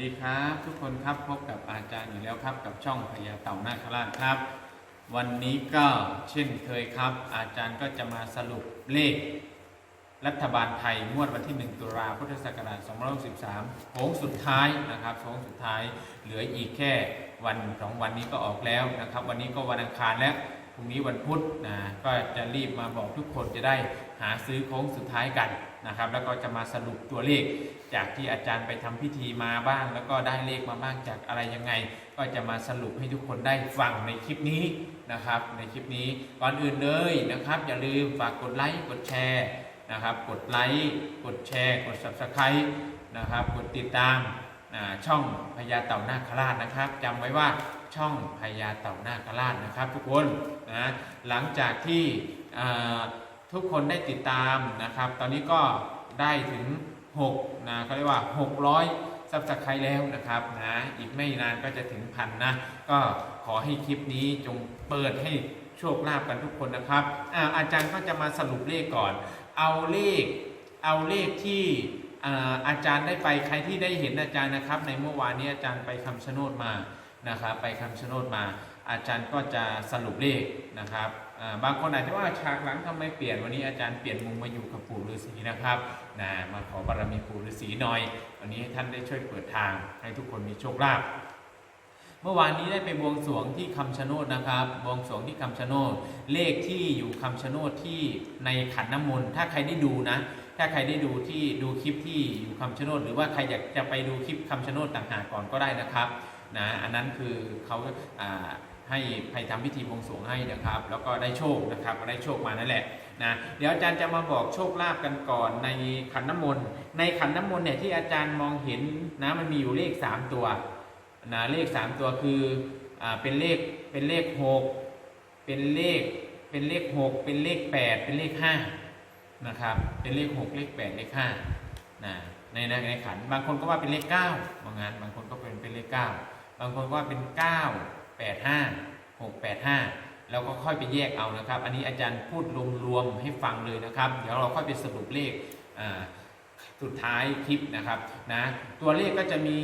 ดีครับทุกคนครับพบกับอาจารย์อยู่แล้วครับ กับช่องพญาเต่านาคราชครับ วันนี้ก็เช่นเคยครับ อาจารย์ก็จะมาสรุปเลข รัฐบาลไทยงวดวันที่ 1 ตุลาพุทธศักราช2563โค้งสุดท้ายนะครับโค้งสุดท้ายเหลืออีกแค่วันสองวันนี้ก็ออกแล้วนะครับ วันนี้ก็วันอังคารแล้วพรุ่งนี้วันพุธนะก็จะรีบมาบอกทุกคนจะได้หาซื้อโค้งสุดท้ายกัน นะครับ แล้วก็จะมาสรุปตัวเลข จากที่อาจารย์ไปทำพิธีมาบ้าง แล้วก็ได้เลขมาบ้างจากอะไรยังไง ก็จะมาสรุปให้ทุกคนได้ฟังในคลิปนี้นะครับ ในคลิปนี้ก่อนอื่นเลยนะครับ อย่าลืมฝากกดไลค์กดแชร์นะครับ กดไลค์กดแชร์ กด subscribe นะครับ กดติดตามช่องพญาเต่านาคราชนะครับจำไว้ว่าช่องพญาเต่านาคราชนะครับ ทุกคนนะหลังจากที่อ่า ทุกคนได้ติดตามนะครับ ตอนนี้ก็ได้ถึง6นะเขาเรียกว่า 600ซับสไครต์แล้วนะครับนะอีกไม่นานก็จะถึงพันนะก็ขอให้คลิปนี้จงเปิดให้โชคลาภกันทุกคนนะครับอาอาจารย์ก็จะมาสรุปเลขก่อน เอาเลขเอาเลขที่อาอาจารย์ได้ไปใครที่ได้เห็นอาจารย์นะครับ ในเมื่อวานนี้อาจารย์ไปคำชะโนดมานะครับไปคำชะโนดมา อาจารย์ก็จะสรุปเลขนะครับ บางคนอาจจะว่าฉากหลังทำไมเปลี่ยนวันนี้อาจารย์เปลี่ยนมุมมาอยู่กับปู่ฤาษีนะครับนะมาขอบารมีปู่ฤาษีหน่อย วันนี้ท่านได้ช่วยเปิดทางให้ทุกคนมีโชคลาภเมื่อวานนี้ได้ไปบวงสรวงที่คำชะโนดนะครับ บวงสรวงที่คำชะโนด เลขที่อยู่คำชะโนดที่ในขันน้ำมนต์ถ้าใครได้ดูนะ ถ้าใครได้ดูที่ดูคลิปที่อยู่คำชะโนด หรือว่าใครอยากจะไปดูคลิปคำชะโนดต่างหากก่อนก็ได้นะครับนะอันนั้นคือเขาอ่า ให้ใครทำพิธีบวงสรวงให้นะครับ แล้วก็ได้โชคนะครับได้โชคมานั่นแหละนะเดี๋ยวอาจารย์จะมาบอกโชคลาภกันก่อนในขันน้ำมนต์ในขันน้ำมนต์เนี่ยที่อาจารย์มองเห็นนะมันมีอยู่เลข 3 ตัวนะเลข 3 ตัวคืออ่าเป็นเลขเป็นเลข 6 เป็นเลขเป็นเลข 6 เป็นเลข 8 เป็นเลข5นะครับเป็นเลข 6 เลข 8 เลข5นะในในในขันบางคนก็ว่าเป็นเลข9บางงานบางคนก็เป็นเป็นเลข 9 บางคนก็ว่าเป็น 9 8 5 6 8 5 แล้วก็ค่อยไปแยกเอานะครับ อันนี้อาจารย์พูดรวมๆให้ฟังเลยนะครับ เดี๋ยวเราค่อยไปสรุปเลขสุดท้ายคลิปนะครับนะตัวเลขก็จะมี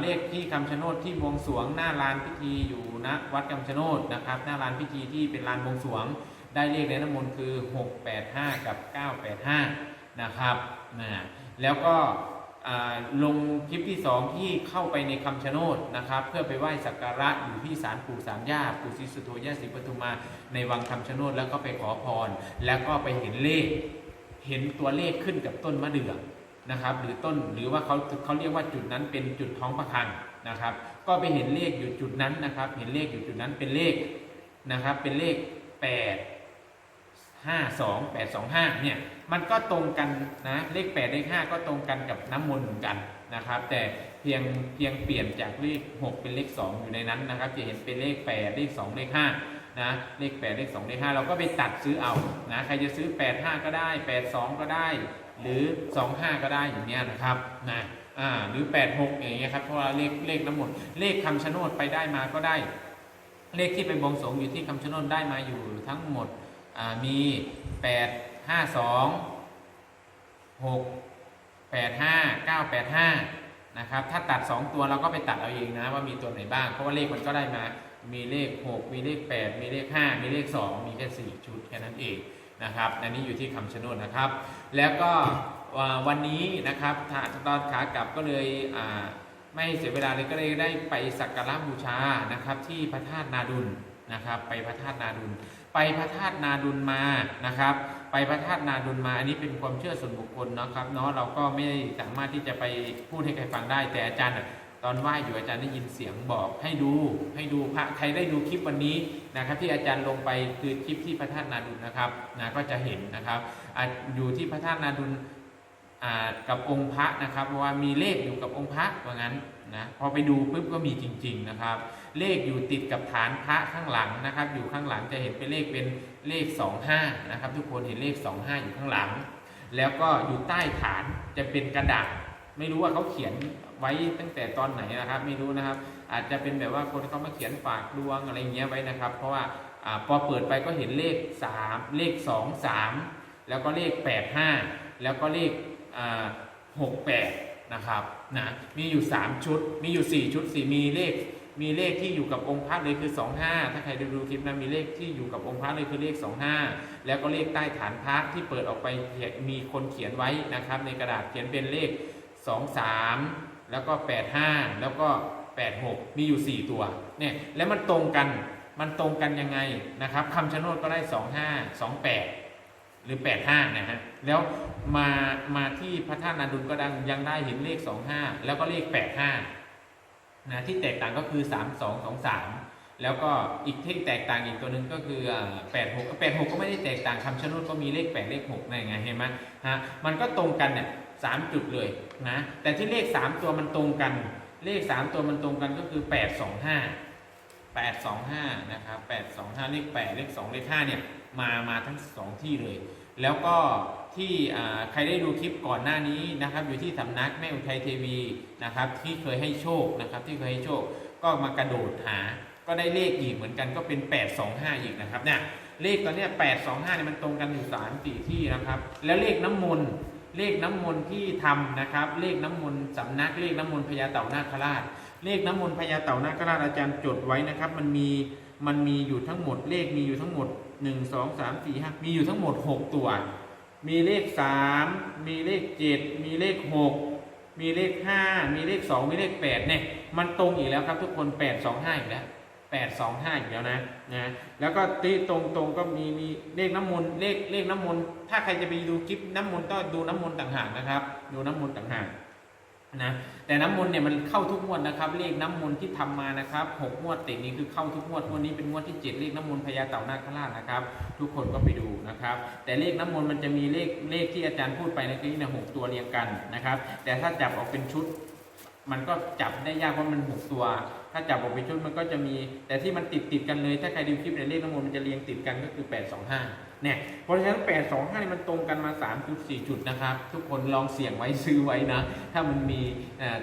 เลขที่คำชะโนดที่บวงสวงหน้าลานพิธีอยู่ณวัดคำชะโนดนะครับ หน้าลานพิธีที่เป็นลานบวงสวง ได้เลขในน้ำมนต์คือ 685 กับ 985 นะครับนะแล้วก็ ลงคลิปที่ 2 ที่เข้าไปในคำชะโนดนะครับ เพื่อไปไหว้สักการะอยู่ที่ศาลปู่สามย่าปู่ศรีสุโธย่าศรีปทุมมาในวังคำชะโนดแล้วก็ไปขอพร แล้วก็ไปเห็นเลข เห็นตัวเลขขึ้นกับต้นมะเดื่อนะครับ หรือต้นหรือว่าเขาเขาเรียกว่าจุดนั้นเป็นจุดท้องพระคังนะครับ ก็ไปเห็นเลขอยู่จุดนั้นนะครับ เห็นเลขอยู่จุดนั้นเป็นเลขนะครับ เป็นเลข 8 5 2 8 2 5เนี่ยมันก็ตรงกันนะเลข8เลข5 ก็ตรงกันกับน้ำมนต์เหมือนกันนะครับ แต่เพียงเพียงเปลี่ยนจากเลข 6 เป็นเลข 2 อยู่ในนั้นนะครับ จะเห็นเป็นเลข 8 เลข 2 เลข5นะเลข 8 เลข 2 เลข 5 เราก็ไปตัดซื้อเอานะใครจะซื้อ 8 5 ก็ได้ 8 2 ก็ได้ หรือ 25 ก็ได้อย่างเงี้ยนะครับนะอ่าหรือ 86 อย่างเงี้ยครับเพราะว่าเลขเลขน้ำมนต์เลขคำชะโนดไปได้มาก็ได้ เลขที่ไปบวงสรวงอยู่ที่คำชะโนดได้มาอยู่ทั้งหมด มี 8 5 2 6 8 5 9 8 5นะครับถ้าตัด 2 ตัวเราก็ไปตัดเอาเองนะว่ามีตัวไหนบ้าง เพราะว่าเลขมันก็ได้มามีเลข 6 มีเลข 8 มีเลข 5 มีเลข 2 มีแค่ 4 ชุดแค่นั้นเองนะครับอันนี้อยู่ที่คำชะโนดนะครับ แล้วก็วันนี้นะครับถ้าตอนขากลับก็เลยไม่เสียเวลาเลยก็เลยได้ไปสักการะบูชานะครับที่พระธาตุนาดุลนะครับไปพระธาตุนาดุล ไปพระธาตุนาดุลมานะครับ ไปพระธาตุนาดุลมา อันนี้เป็นความเชื่อส่วนบุคคลนะครับเนาะเราก็ไม่สามารถที่จะไปพูดให้ใครฟังได้ แต่อาจารย์ตอนไหว้อยู่อาจารย์ได้ยินเสียงบอกให้ดูให้ดูพระใครได้ดูคลิปวันนี้นะครับ ที่อาจารย์ลงไปคือคลิปที่พระธาตุนาดุลนะครับนะก็จะเห็นนะครับอยู่ที่พระธาตุนาดุลกับองค์พระนะครับว่ามีเลขอยู่กับองค์พระว่างั้นนะพอไปดูปุ๊บก็มีจริง ๆนะครับ เลขอยู่ติดกับฐานพระข้างหลังนะครับ อยู่ข้างหลังจะเห็นเป็นเลขเป็นเลข 25 นะครับ ทุกคนเห็นเลข 25 อยู่ข้างหลัง แล้วก็อยู่ใต้ฐานจะเป็นกระดาษ ไม่รู้ว่าเขาเขียนไว้ตั้งแต่ตอนไหนนะครับ ไม่รู้นะครับ อาจจะเป็นแบบว่าคนเขามาเขียนฝากดวงอะไรเงี้ยไว้นะครับ เพราะว่าอพอเปิดไปก็เห็นเลข 3 เลข 2 3 แล้วก็เลข 85 แล้วก็เลขอ่าหกแปดนะครับนะมีอยู่ 3 ชุด มีอยู่ 4 ชุดสี่มีเลข มีเลขที่อยู่กับองค์พระเลยคือ 25 ถ้าใครดูดูคลิปนะมีเลขที่อยู่กับองค์พระเลยคือเลข 25 แล้วก็เลขใต้ฐานพระที่เปิดออกไปมีคนเขียนไว้นะครับ ในกระดาษเขียนเป็นเลข 23 แล้วก็ 85 แล้วก็ 86 มีอยู่ 4 ตัวเนี่ยแล้วมันตรงกันมันตรงกันยังไงนะครับคำชะโนดก็ได้ 25 28 หรือ 85 นะฮะแล้วมามาที่พระธาตุนาดุลก็ดังยังได้เห็นเลข 25 แล้วก็เลข 85 นะที่แตกต่างก็คือ 3 2 2 3 แล้วก็อีกที่แตกต่างอีกตัวหนึ่งก็คือ86 86 ก็ไม่ได้แตกต่างคำชะโนดก็มีเลข 8 เลข6นั่นไงเห็นไหมฮะมันก็ตรงกันเนี่ยสามจุดเลยนะแต่ที่เลข 3 ตัวมันตรงกัน เลข 3 ตัวมันตรงกันก็คือ 825 825นะครับ825 เลข 8 เลข 2 เลข 5 เนี่ย มา มาทั้ง 2 ที่เลย แล้วก็ ที่ใครได้ดูคลิปก่อนหน้านี้นะครับ อยู่ที่สำนักแม่อุทัยเทวีนะครับ ที่เคยให้โชคนะครับ ที่เคยให้โชคก็มากระโดดหา ก็ได้เลขอีกเหมือนกันก็เป็น 825 อีกนะครับเนี่ยเลขตอนเนี้ย825เนี่ยมันตรงกันอยู่3 4ที่นะครับ แล้วเลขน้ำมนต์เลขน้ำมนต์ที่ทำนะครับ เลขน้ำมนต์สำนักเลขน้ำมนต์พญาเต่านาคราช เลขน้ำมนต์พญาเต่านาคราชอาจารย์จดไว้นะครับ มันมีมันมีอยู่ทั้งหมดเลขมีอยู่ทั้งหมด 1 2 3 4 5มีอยู่ทั้งหมด 6 ตัว มีเลข3มีเลข7มีเลข6มีเลข5มีเลข2มีเลข8เนี่ยมันตรงอีกแล้วครับทุกคน8 2 5อีกแล้ว8 2 5อีกแล้วนะนะแล้วก็ที่ตรงตรงๆก็มีมีเลขน้ำมนต์เลขเลขน้ำมนต์ถ้าใครจะไปดูคลิปน้ำมนต์ก็ดูน้ำมนต์ต่างหากนะครับ ดูน้ำมนต์ต่างหาก นะแต่น้ำมนต์เนี่ยมันเข้าทุกงวดนะครับ เลขน้ำมนต์ที่ทำมานะครับหกงวดติดนี้คือเข้าทุกงวดงวดนี้เป็นงวดที่เจ็ดเลขน้ำมนต์พญาเต่านาคราชนะครับ ทุกคนก็ไปดูนะครับ แต่เลขน้ำมนต์มันจะมีเลขเลขที่อาจารย์พูดไปในคลิปเนี่ยหกตัวเรียงกันนะครับ แต่ถ้าจับออกเป็นชุด มันก็จับได้ยากเพราะมันหกตัว ถ้าจับออกเป็นชุดมันก็จะมี แต่ที่มันติดติดกันเลย ถ้าใครดูคลิปในเลขน้ำมนต์มันจะเรียงติดกันก็คือ8 2 5 เนี่ยเพราะฉะนั้น 8 2 5นี่มันตรงกันมา3จุด4จุดนะครับ ทุกคนลองเสี่ยงไว้ซื้อไว้นะ ถ้ามันมี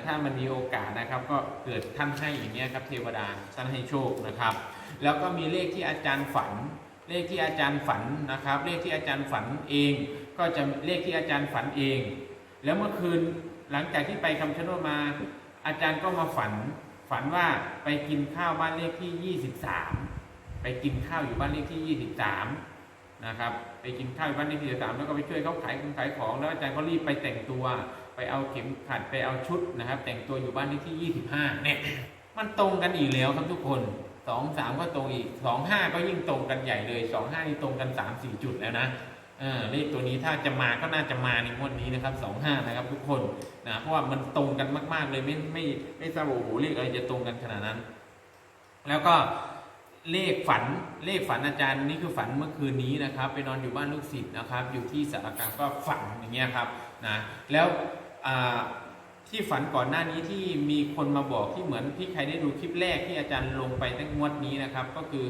ถ้ามันมีโอกาสนะครับ ก็เกิดท่านให้อย่างเงี้ยครับเทวดาท่านให้โชคนะครับ แล้วก็มีเลขที่อาจารย์ฝัน เลขที่อาจารย์ฝันนะครับ เลขที่อาจารย์ฝันเอง ก็จะเลขที่อาจารย์ฝันเอง แล้วเมื่อคืนหลังจากที่ไปคำชะโนดมาอาจารย์ก็มาฝันฝันว่าไปกินข้าวบ้านเลขที่ 23 ไปกินข้าวอยู่บ้านเลขที่ 23 นะครับไปกินข้าวอยู่บ้านเลขที่23แล้วก็ไปช่วยเขาขายของขายของ แล้วอาจารย์ก็รีบไปแต่งตัว ไปเอาเข็มขัดไปเอาชุดนะครับ แต่งตัวอยู่บ้านเลขที่25เนี่ยมันตรงกันอีกแล้วครับทุกคน2 3ก็ตรงอีก2 5ก็ยิ่งตรงกันใหญ่เลย2 5นี่ตรงกัน3 4จุดแล้วนะเออเลขตัวนี้ถ้าจะมาก็น่าจะมาในงวดนี้นะครับ2 5นะครับทุกคนนะเพราะว่ามันตรงกันมาก ๆ เลยไม่ไม่ไม่ทราบโอ้โหเลขอะไรจะตรงกันขนาดนั้น แล้วก็ เลขฝันเลขฝันอาจารย์นี่คือฝันเมื่อคืนนี้นะครับไปนอนอยู่บ้านลูกศิษย์นะครับ อยู่ที่สารกลางก็ฝันอย่างเงี้ยครับนะแล้วที่ฝันก่อนหน้านี้ที่มีคนมาบอกที่เหมือนที่ใครได้ดูคลิปแรกที่อาจารย์ลงไปตั้งงวดนี้นะครับ ก็คือ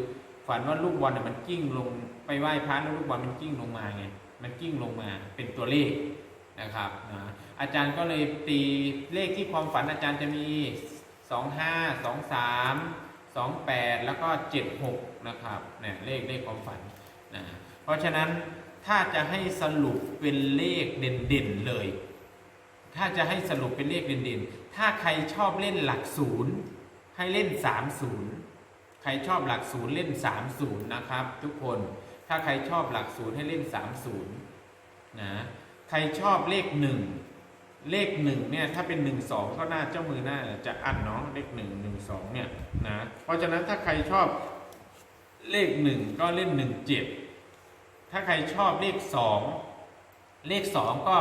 ฝันว่าลูกบอลเนี่ยมันกิ้งลงไปไหว้พระแล้วลูกบอลมันกิ้งลงมาไงมันกิ้งลงมาเป็นตัวเลขนะครับนะอาจารย์ก็เลยตีเลขที่ความฝันอาจารย์จะมี 2 5 28 แล้วก็ 7 6 นะครับเนี่ยเลขเลขความฝันนะเพราะฉะนั้นถ้าจะให้สรุปเป็นเลขเด่นๆเลย ถ้าจะให้สรุปเป็นเลขเด่นๆ ถ้าใครชอบเล่นหลักศูนย์ให้เล่น 30 ใครชอบหลักศูนย์เล่น 30 นะครับ ทุกคนถ้าใครชอบหลักศูนย์ให้เล่น 30นะใครชอบเลขหนึ่ง เลขหนึ่งเนี่ยถ้าเป็นหนึ่งสองก็น่าเจ้ามือหน้าจะอันเนาะเลขหนึ่งหนึ่งสองเนี่ยนะเพราะฉะนั้นถ้าใครชอบเลขหนึ่งก็เล่นหนึ่งเจ็ดถ้าใครชอบเลขสองเลขสองก็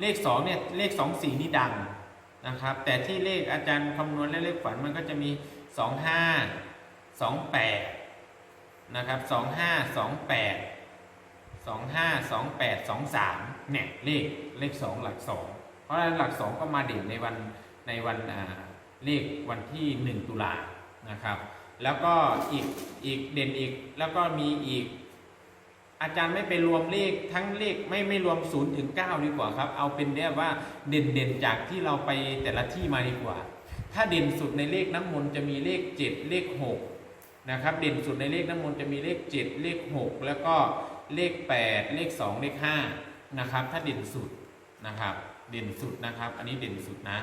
เลขสองเนี่ยเลขสองสี่นี่ดังนะครับ แต่ที่เลขอาจารย์คำนวณและเลขฝันมันก็จะมีสองห้าสองแปดนะครับสองห้าสองแปดสองห้าสองแปดสองสามเนี่ยเลขเลขสองหลักสอง เพราะฉะนั้นหลักสองก็มาเด่นในวันในวันเลขวันที่หนึ่งตุลานะครับ แล้วก็อีกอีกเด่นอีกแล้วก็มีอีก อาจารย์ไม่ไปรวมเลขทั้งเลขไม่ไม่รวม0ูนย์ถึงเดีกว่าครับเอาเป็นเรียกว่าเด่นเด่นจากที่เราไปแต่ละที่มาดีกว่า ถ้าเด่นสุดในเลขน้ำมนต์จะมีเลข 7 เลข 6 นะครับ เด่นสุดในเลขน้ำมนต์จะมีเลข 7 เลข 6 แล้วก็เลข 8 เลข 2 เลข5นะครับถ้าเด่นสุดนะครับ เด่นสุดนะครับ อันนี้เด่นสุดนะ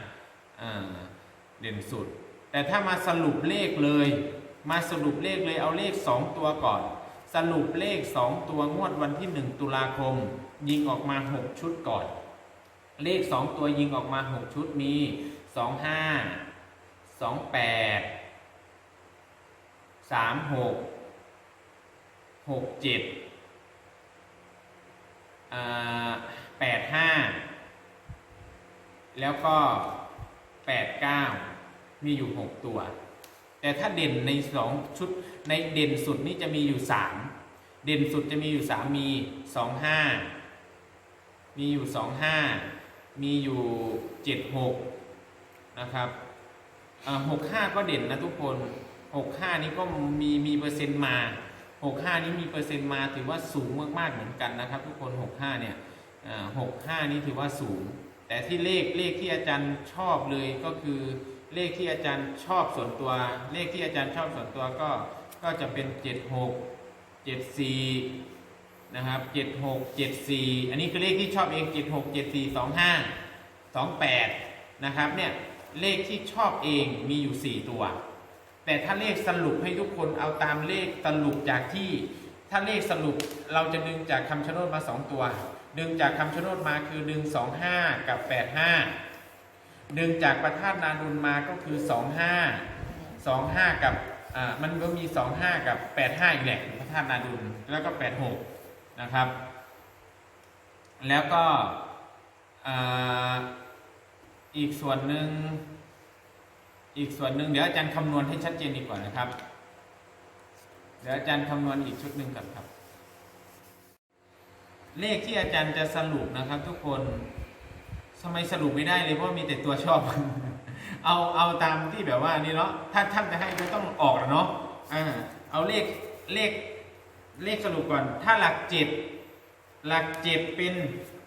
เด่นสุด แต่ถ้ามาสรุปเลขเลย มาสรุปเลขเลยเอาเลข 2 ตัวก่อน สรุปเลข 2 ตัวงวดวันที่ 1 ตุลาคม ยิงออกมา 6 ชุดก่อน เลข 2 ตัวยิงออกมา 6 ชุดมี 2 5 2 8 3 6 6 7อ่า8 5 แล้วก็ 8 9 มีอยู่ 6 ตัว แต่ถ้าเด่นใน 2 ชุดในเด่นสุดนี่จะมีอยู่ 3 เด่นสุดจะมีอยู่ 3 มี 2 5 มีอยู่ 2 5 มีอยู่ 7 6 นะครับหกห้าก็เด่นนะทุกคนหกห้านี้ก็มีมีเปอร์เซ็นต์มาหกห้านี้มีเปอร์เซ็นต์มาถือว่าสูงมากๆเหมือนกันนะครับ ทุกคนหกห้าเนี่ยหกห้านี้ถือว่าสูง แต่ที่เลขเลขที่อาจารย์ชอบเลยก็คือเลขที่อาจารย์ชอบส่วนตัว เลขที่อาจารย์ชอบส่วนตัวก็ก็จะเป็นเจ็ดหกเจ็ดสี่นะครับเจ็ดหกเจ็ดสี่อันนี้คือเลขที่ชอบเองเจ็ดหกเจ็ดสี่สองห้าสองแปดนะครับเนี่ยเลขที่ชอบเองมีอยู่ 4 ตัว แต่ถ้าเลขสรุปให้ทุกคนเอาตามเลขสรุปจากที่ ถ้าเลขสรุปเราจะดึงจากคำชะโนดมา 2 ตัว ดึงจากคำชะโนดมาคือดึง 25 กับ 85 ดึงจากประธาตนาดุลมาก็คือ 25 25 กับอ่ามันก็มี 25 กับ 85 อีกแหละพระธาตุนาดุลแล้วก็ 86 นะครับ แล้วก็อ,อีกส่วนหนึ่งอีกส่วนหนึ่งเดี๋ยวอาจารย์คำนวณให้ชัดเจนดีกว่านะครับ เดี๋ยวอาจารย์คำนวณอีกชุดหนึ่งก่อนครับ เลขที่อาจารย์จะสรุปนะครับ ทุกคนทำไมสรุปไม่ได้เลยเพราะมีแต่ตัวชอบ เอาเอาตามที่แบบว่านี่เนาะถ้าท่านจะให้ก็ต้องออกแล้วเนาะอ่าเอาเลขเลขเลขสรุปก่อน ถ้าหลักเจ็ดหลักเจ็ดเป็น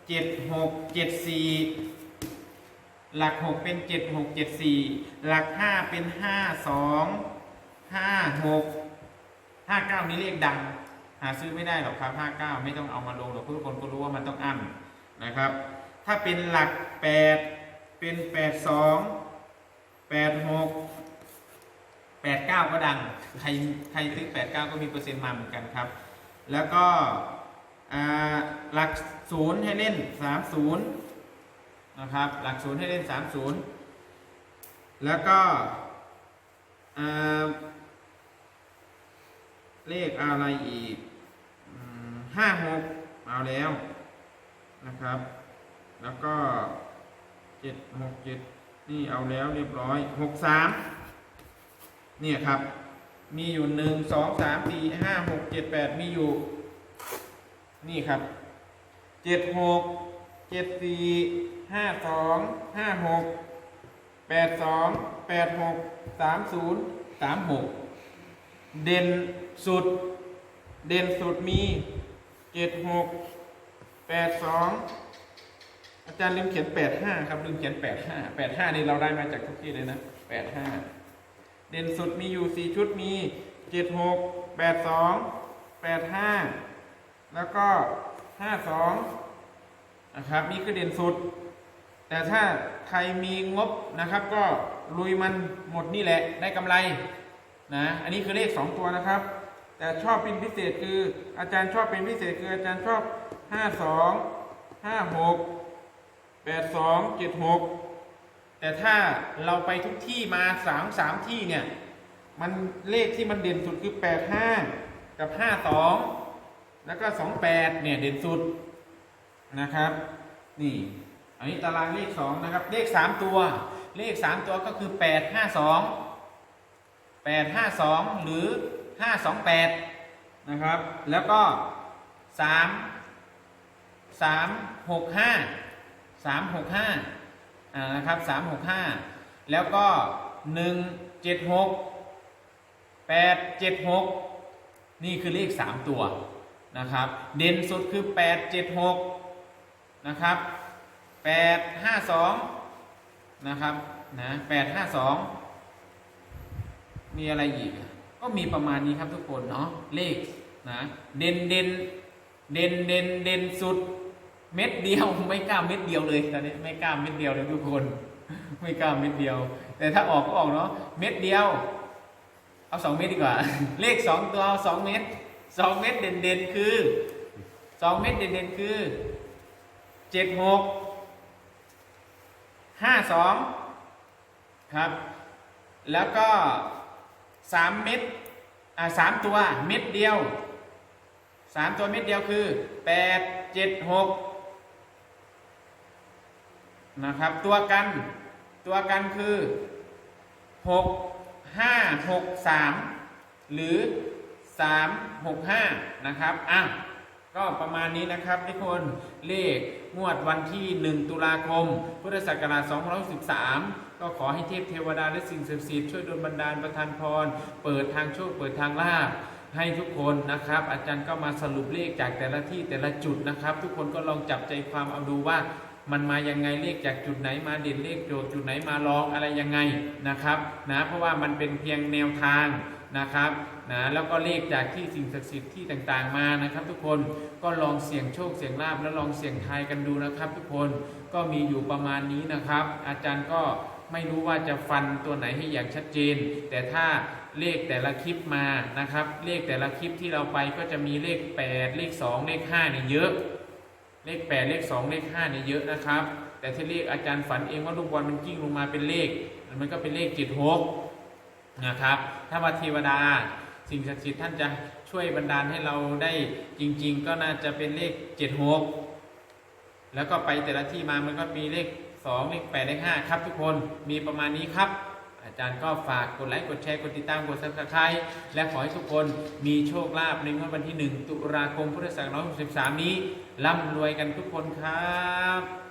เจ็ดหกเจ็ดสี่หลักหกเป็นเจ็ดหกเจ็ดสี่หลักห้าเป็นห้าสองห้าหกห้าเก้านี้เลขดัง หาซื้อไม่ได้หรอกครับห้าเก้าไม่ต้องเอามาลงหรอกทุกคนก็รู้ว่ามันต้องอั้นนะครับ ถ้าเป็นหลักแปดเป็นแปดสองแปดหกแปดเก้าก็ดัง ใครใครซื้อแปดเก้าก็มีเปอร์เซ็นต์มาเหมือนกันครับ แล้วก็หลักศูนย์ให้เล่นสามศูนย์นะครับ หลักศูนย์ให้เล่นสามศูนย์แล้วก็ เลขอะไรอีกห้าหกเอาแล้วนะครับ แล้วก็เจ็ดหกเจ็ดนี่เอาแล้วเรียบร้อยหกสามเนี่ยครับ มีอยู่หนึ่งสองสามสี่ห้าหกเจ็ดแปดมีอยู่ นี่ครับเจ็ดหกเจ็ดสี่ห้าสองห้าหกแปดสองแปดหกสามศูนย์สามหก เด่นสุด เด่นสุดมีเจ็ดหกแปดสองอาจารย์ลืมเขียนแปดห้าครับลืมเขียนแปดห้าแปดห้านี่เราได้มาจากทุกที่เลยนะแปดห้าเด่นสุดมีอยู่สี่ชุดมีเจ็ดหกแปดสองแปดห้าแล้วก็ห้าสองนะครับนี่คือเด่นสุด แต่ถ้าใครมีงบนะครับ ก็ลุยมันหมดนี่แหละได้กำไร นะอันนี้คือเลขสองตัวนะครับ แต่ชอบเป็นพิเศษคืออาจารย์ชอบเป็นพิเศษคืออาจารย์ชอบห้าสองห้าหกแปดสองเจ็ดหกแต่ถ้าเราไปทุกที่มาสามสามที่เนี่ย มันเลขที่มันเด่นสุดคือแปดห้ากับห้าสองแล้วก็สองแปดเนี่ยเด่นสุดนะครับนี่อันนี้ตารางเลขสองนะครับ เลขสามตัว เลขสามตัวก็คือแปด 852 หรือ 528 นะครับ แล้วก็ 3 365 365อ่านะครับ 365 แล้วก็ 176 876 นี่คือเลข 3 ตัวนะครับ เด่นสุดคือ 876 นะครับ 852 นะครับนะ852 มีอะไรอีก ก็มีประมาณนี้ครับทุกคนเนาะเลขนะเด่นเด่นเด่นเด่นเด่นสุด เม็ดเดียวไม่กล้าเม็ดเดียวเลยตอนนี้ไม่กล้าเม็ดเดียวเลยทุกคน ไม่กล้าเม็ดเดียว แต่ถ้าออกก็ออกเนาะเม็ดเดียว เอาสองเม็ดดีกว่า เลขสองตัวสองเม็ดสองเม็ดเด่นๆคือสองเม็ดเด่นๆคือเจ็ดหกห้าสองครับ แล้วก็ สามเม็ดอ่าสามตัวเม็ดเดียวสามตัวเม็ดเดียวคือแปดเจ็ดหกนะครับ ตัวกันตัวกันคือหกห้าหกสามหรือสามหกห้านะครับอะก็ประมาณนี้นะครับทุกคนเลขงวดวันที่ 1 ตุลาคม พุทธศักราช2513 ก็ขอให้เทพเทวดาและสิ่งศักดิ์สิทธิ์ช่วยดลบันดาลประทานพร เปิดทางโชคเปิดทางลาภให้ทุกคนนะครับ อาจารย์ก็มาสรุปเลขจากแต่ละที่แต่ละจุดนะครับ ทุกคนก็ลองจับใจความเอาดูว่ามันมายังไงเลขจากจุดไหนมาเด่นเลขโจทย์จุดไหนมาลองอะไรยังไงนะครับนะเพราะว่ามันเป็นเพียงแนวทางนะครับนะแล้วก็เลขจากที่สิ่งศักดิ์สิทธิ์ที่ต่างๆมานะครับ ทุกคนก็ลองเสี่ยงโชคเสี่ยงลาภแล้วลองเสี่ยงทายกันดูนะครับ ทุกคนก็มีอยู่ประมาณนี้นะครับ อาจารย์ก็ ไม่รู้ว่าจะฟันตัวไหนให้อย่างชัดเจน แต่ถ้าเลขแต่ละคลิปมานะครับ เลขแต่ละคลิปที่เราไปก็จะมีเลข 8 เลข 2 เลข5เนี่ยเยอะ เลข 8 เลข 2 เลข5เนี่ยเยอะนะครับ แต่ที่เลขอาจารย์ฝันเองว่าลูกบอลมันกิ้งลงมาเป็นเลข มันก็เป็นเลขจิตหกนะครับ ถ้าว่าเทวดาสิ่งศักดิ์สิทธิ์ท่านจะช่วยบันดาลให้เราได้จริง ๆ ก็น่าจะเป็นเลขเจ็ดหกแล้วก็ไปแต่ละที่มามันก็มีเลข 2 เลข8เลข5 ครับทุกคนมีประมาณนี้ครับ อาจารย์ก็ฝากกดไลค์กดแชร์กดติดตามกดซับสไครต์และขอให้ทุกคนมีโชคลาภในงวดวันที่ 1 ตุลาคมพุทธศักราช2023นี้ร่ำรวยกันทุกคนครับ